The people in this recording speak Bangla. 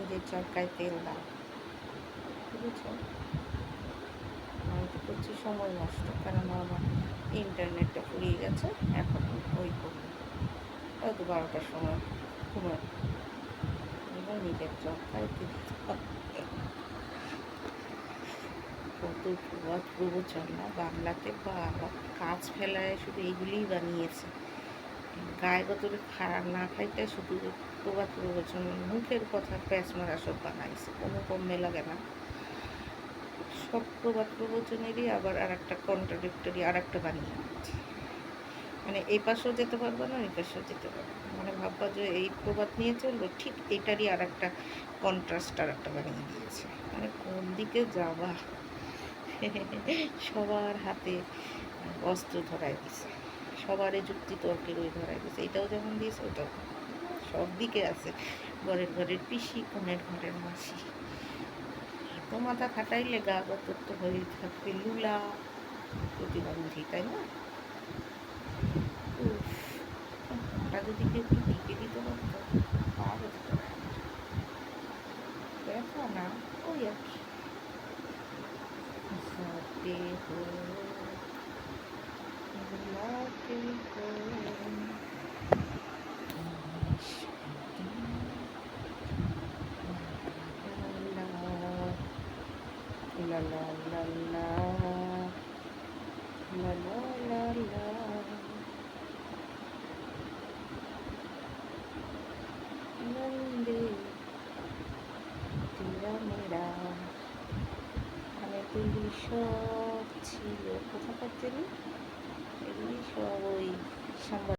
নিজের চরকায় তেল দাও। বুঝেছ? আমি তো করছি সময় নষ্ট, কারণ আমার ইন্টারনেটটা ফুরিয়ে গেছে, এখন ওই করব। হয়তো বারোটার সময় ঘুমে এবার নিজের চরকায় তেল। কত প্রবচনা বাংলাতে বাবা, কাজ ফেলায় শুধু এইগুলিই বানিয়েছে। গায়ে গতরে খারাপ না খাইতে, শুধু প্রবাদ প্রবচন, মুখের কথা প্যাঁচ মারা সব বানাইছে, কোনো কমে লাগে না। সব প্রবাদ প্রবচনেরই আবার আর একটা কন্ট্রাডিক্টরি আর একটা বানিয়ে দিচ্ছে মানে এই পাশেও যেতে পারব না, এই পাশেও যেতে পারব মানে ভাববা যে এই প্রবাদ নিয়ে চলবো, ঠিক এটারই আর একটা কন্ট্রাস্ট আর একটা বানিয়ে দিয়েছে। মানে কোন দিকে যাবা? সবার হাতে অস্ত্র ধরাই দিছে। সবারই যুক্তি তর্কের ওই ধরাই দিছে এটাও যেমন দিয়েছে, ওটাও সব দিকে আছে। ঘরের ঘরের পিসি, কোনের ঘরের মাসি। এত মাথা খাটাইলে গা গতর তো হয়ে থাকবে লুলা, প্রতিবন্ধী, তাই না? ওটা যদি কেউ একটু টিকে দিতে পারতো না, ওই আর কি। La la la la. La la la la. Nandi. তীরা এগুলি সব ছিল কোথা জন্য এগুলি সব ওই সাংবাদ